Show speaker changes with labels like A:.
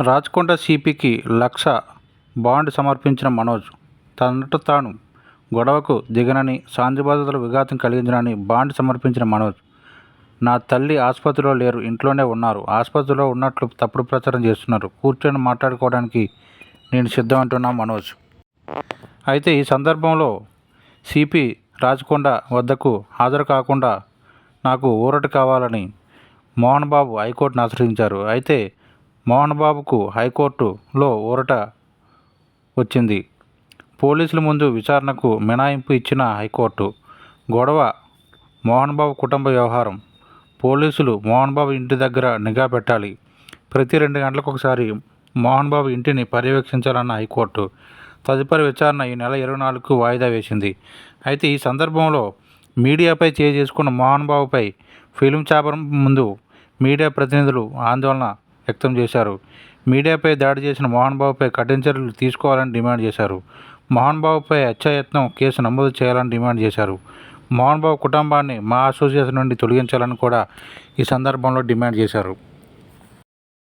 A: రాచకొండ సిపికి లక్ష bond సమర్పించిన మనోజ్ తనంతట తాను గొడవకు దిగనని శాంతి విఘాతం కలిగించనని బాండ్ సమర్పించిన మనోజ్. నా తల్లి ఆసుపత్రిలో లేరు ఇంట్లోనే ఉన్నారు. ఆసుపత్రిలో ఉన్నట్లు తప్పుడు ప్రచారం చేస్తున్నారు. కూర్చొని మాట్లాడుకోవడానికి నేను సిద్ధం అంటున్నా మనోజ్. అయితే ఈ సందర్భంలో సిపి రాచకొండ వద్దకు హాజరు కాకుండా నాకు ఊరట కావాలని మోహన్ బాబు హైకోర్టును ఆశ్రయించారు. అయితే మోహన్ బాబుకు హైకోర్టులో ఊరట వచ్చింది. పోలీసుల ముందు విచారణకు మినహాయింపు ఇచ్చిన హైకోర్టు. గొడవ మోహన్ బాబు కుటుంబ వ్యవహారం. పోలీసులు మోహన్ బాబు ఇంటి దగ్గర నిఘా పెట్టాలి. ప్రతి రెండు గంటలకు ఒకసారి మోహన్ బాబు ఇంటిని పర్యవేక్షించాలన్న హైకోర్టు. తదుపరి విచారణ ఈ నెల ఇరవై నాలుగుకు వాయిదా వేసింది. అయితే ఈ సందర్భంలో మీడియాపై చేసుకున్న మోహన్ బాబుపై ఫిలిం చాపరం ముందు మీడియా ప్రతినిధులు ఆందోళన వ్యక్తం చేశారు. మీడియాపై దాడి చేసిన మోహన్ బాబుపై కఠిన చర్యలు తీసుకోవాలని డిమాండ్ చేశారు. మోహన్ బాబుపై హత్యాయత్నం కేసు నమోదు చేయాలని డిమాండ్ చేశారు. మోహన్ బాబు కుటుంబాన్ని మా అసోసియేషన్ నుండి తొలగించాలని కూడా ఈ సందర్భంలో డిమాండ్ చేశారు.